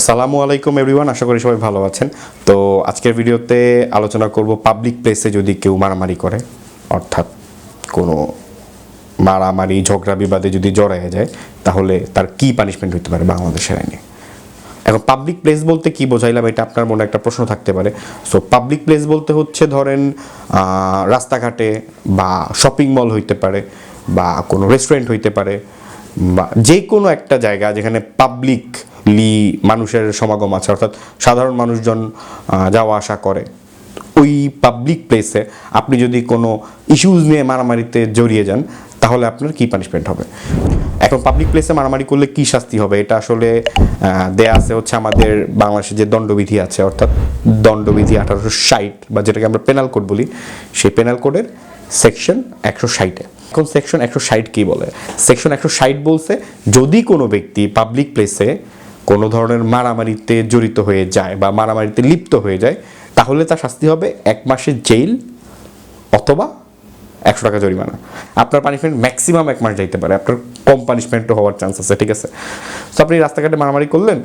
আসসালামু আলাইকুম এভরিওয়ান, আশা করি সবাই ভালো আছেন। তো আজকের ভিডিওতে আলোচনা করব পাবলিক প্লেসে যদি কেউ মারামারি করে, অর্থাৎ কোনো মারামারি, ঝগড়া বিবাদে যদি জড়ায় যায়, তাহলে তার কি পানিশমেন্ট হতে পারে বাংলাদেশের আইনে? এখন পাবলিক প্লেস বলতে কি বোঝাইলাম, এটা আপনার মনে একটা প্রশ্ন থাকতে পারে। সো পাবলিক প্লেস বলতে হচ্ছে ধরেন রাস্তাঘাটে বা শপিং মল হইতে পারে, বা কোনো রেস্টুরেন্ট হইতে পারে, বা যে কোনো একটা জায়গা যেখানে পাবলিকলি মানুষের সমাগম আছে, অর্থাৎ সাধারণ মানুষজন যাওয়া আসা করে। ওই পাবলিক প্লেসে আপনি যদি কোনো ইস্যুজ নিয়ে মারামারিতে জড়িয়ে যান, তাহলে আপনার কি পানিশমেন্ট হবে? এখন পাবলিক প্লেসে মারামারি করলে কি শাস্তি হবে? এটা আসলে দেয়া আছে হচ্ছে আমাদের বাংলাদেশের যে দণ্ডবিধি আছে, অর্থাৎ দণ্ডবিধি আঠারোশো ষাট, বা যেটাকে আমরা পেনাল কোড বলি, সেই পেনাল কোডের সেকশন একশো ষাটে এখন সেকশন একশো ষাট কী বলে? সেকশন একশো ষাট বলছে, যদি কোনো ব্যক্তি পাবলিক প্লেসে কোনো ধরনের মারামারিতে জড়িত হয়ে যায় বা মারামারিতে লিপ্ত হয়ে যায়, তাহলে তার শাস্তি হবে এক মাসের জেল অথবা একশো টাকা জরিমানা। আপনার পানিশমেন্ট ম্যাক্সিমাম এক মাস যাইতে পারে। আপনার কম পানিশমেন্টও হওয়ার চান্স আছে, ঠিক আছে? তো আপনি রাস্তাঘাটে মারামারি করলেন,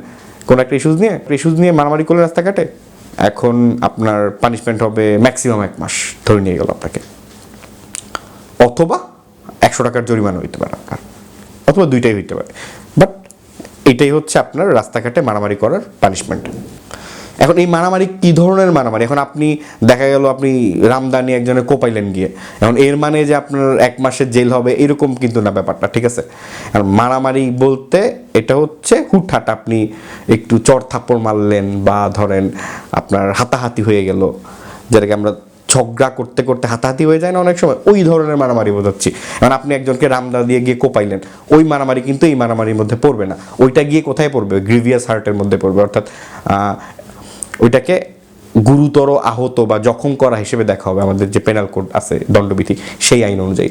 কোনো একটা ইস্যুজ নিয়ে, একটা ইস্যুজ নিয়ে মারামারি করলেন রাস্তাঘাটে, এখন আপনার পানিশমেন্ট হবে ম্যাক্সিমাম এক মাস ধরে নিয়ে গেল আপনাকে। অথবা একশো টাকার জরিমানা হইতে পারে আপনার। অথবা দুইটাই হইতে পারে। বাট এটাই হচ্ছে আপনার রাস্তাঘাটে মারামারি করার পানিশমেন্ট এখন এই মারামারি কি ধরনের মারামারি? এখন আপনি, দেখা গেল আপনি রামদানি একজনের কোপাইলেন গিয়ে এখন এর মানে যে আপনার এক মাসের জেল হবে, এরকম কিন্তু না ব্যাপারটা, ঠিক আছে? আর মারামারি বলতে এটা হচ্ছে হুটহাট আপনি একটু চর থাপ্পড় মারলেন বা ধরেন আপনার হাতাহাতি হয়ে গেল। যেটাকে আমরা ঝগড়া করতে করতে হাতাহাতি হয়ে যায় না অনেক সময়? ওই ধরনের মারামারি বোঝাচ্ছি। এখন আপনি একজনকে রামদা দিয়ে গিয়ে কোপাইলেন, ওই মারামারি কিন্তু এই মারামারির মধ্যে পড়বে না। ওইটা গিয়ে কোথায় পড়বে? গ্রিভিয়াস হার্টের মধ্যে পড়বে। অর্থাৎ ওইটাকে গুরুতর আহত বা জখম করা হিসেবে দেখা হবে। আমাদের যে পেনাল কোড আছে, দণ্ডবিধি, সেই আইন অনুযায়ী।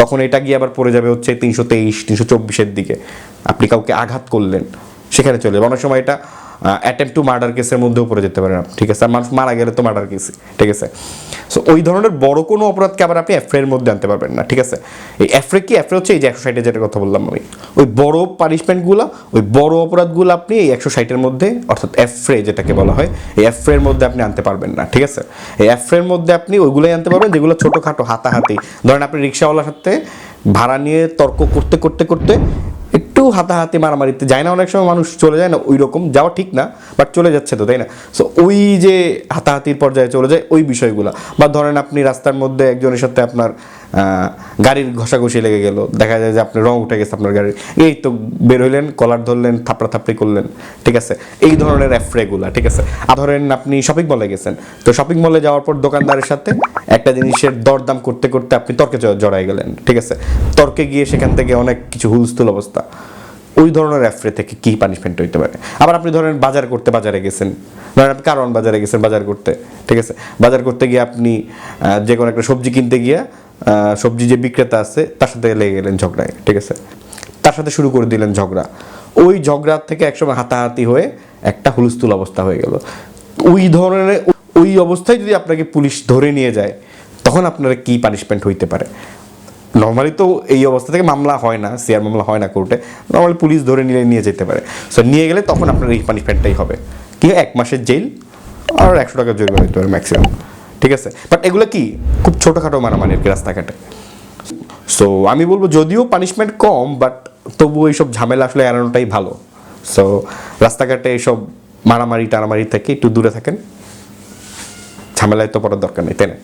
তখন এটা গিয়ে আবার পড়ে যাবে হচ্ছে তিনশো তেইশ, তিনশো চব্বিশের দিকে। আপনি কাউকে আঘাত করলেন, সেখানে চলে যাবে। অনেক সময় এটা অ্যাটেম্প টু মার্ডার কেসের মধ্যেও পড়ে যেতে পারেন ঠিক আছে মানুষ মারা গেলে তো মার্ডার কেস ঠিক আছে? সো ওই ধরনের বড় কোনো অপরাধকে আবার আপনি এফরের মধ্যে আনতে পারবেন না, ঠিক আছে? এই এফরে কি? এফরে হচ্ছে এই যে একশো ষাটে যেটা কথা বললাম আমি। ওই বড় পানিশমেন্টগুলো ওই বড় অপরাধগুলো আপনি এই একশো ষাটের মধ্যে, অর্থাৎ এফরে যেটাকে বলা হয়, এই এফরের মধ্যে আপনি আনতে পারবেন না, ঠিক আছে? এই এফরের মধ্যে আপনি ওইগুলোই আনতে পারবেন, যেগুলো ছোটোখাটো, হাতাহাতি। ধরেন আপনি রিক্সাওয়ালার সাথে ভাড়া নিয়ে তর্ক করতে করতে করতে একটু হাতাহাতি মারামারিতে যায় না, অনেক সময় মানুষ চলে যায় না ওই রকম যাওয়া ঠিক না বাট চলে যাচ্ছে তো, তাই না? সো ওই যে হাতাহাতির পর্যায়ে চলে যায় ওই বিষয়গুলো। বা ধরেন আপনি রাস্তার মধ্যে একজনের সাথে আপনার গাড়ির ঘষাঘষি লেগে গেল, দেখা যায় যে আপনার রং উঠে গেছে আপনার গাড়ির। এই তো বের হইলেন কলার ধরলেন থাপড়া থাপড়ি করলেন, ঠিক আছে? এই ধরনের অ্যাফ্রেগুলা ঠিক আছে? আর ধরেন আপনি শপিং মলে গেছেন, তো শপিং মলে যাওয়ার পর দোকানদারের সাথে একটা জিনিসের দরদাম করতে করতে আপনি তর্কে জড়াই গেলেন, ঠিক আছে? তর্কে গিয়ে সেখান থেকে অনেক কিছু হুলস্থুল অবস্থা। ওই ধরনের অ্যাফ্রে থেকে কি পানিশমেন্ট হইতে পারে? আবার আপনি ধরেন বাজার করতে বাজারে গেছেন। ধরেন আপনি কারণ বাজারে গেছেন বাজার করতে, ঠিক আছে? বাজার করতে গিয়ে আপনি যে কোনো একটা সবজি কিনতে গিয়ে সবজি যে বিক্রেতা আছে, তার সাথে লেগে গেলেন ঝগড়ায়, ঠিক আছে? তার সাথে শুরু করে দিলেন ঝগড়া। ওই ঝগড়া থেকে একসময় হাতাহাতি হয়ে একটা হুলস্থুল অবস্থা হয়ে গেল। ওই ধরনের, ওই অবস্থায় যদি আপনাকে পুলিশ ধরে নিয়ে যায়, তখন আপনার কি পানিশমেন্ট হইতে পারে? নর্মালি তো এই অবস্থা থেকে মামলা হয় না সিআর মামলা হয় না কোর্টে নর্মালি পুলিশ ধরে নিয়ে নিয়ে যেতে পারে। সো নিয়ে গেলে তখন আপনার এই পানিশমেন্টটাই হবে। কি এক মাসের জেল আর একশো টাকা জরিমানা দিতে পারে ম্যাক্সিমাম ঠিক আছে? বাট এগুলো কি? খুব ছোটোখাটো মারামারি আর কি রাস্তাঘাটে। সো আমি বলব যদিও পানিশমেন্ট কম বাট তবুও এইসব ঝামেলা আসলে এড়ানোটাই ভালো। সো রাস্তাঘাটে এইসব মারামারি টারামারি থেকে একটু দূরে থাকেন। ঝামেলায় তো পড়ার দরকার নেই, তাই না?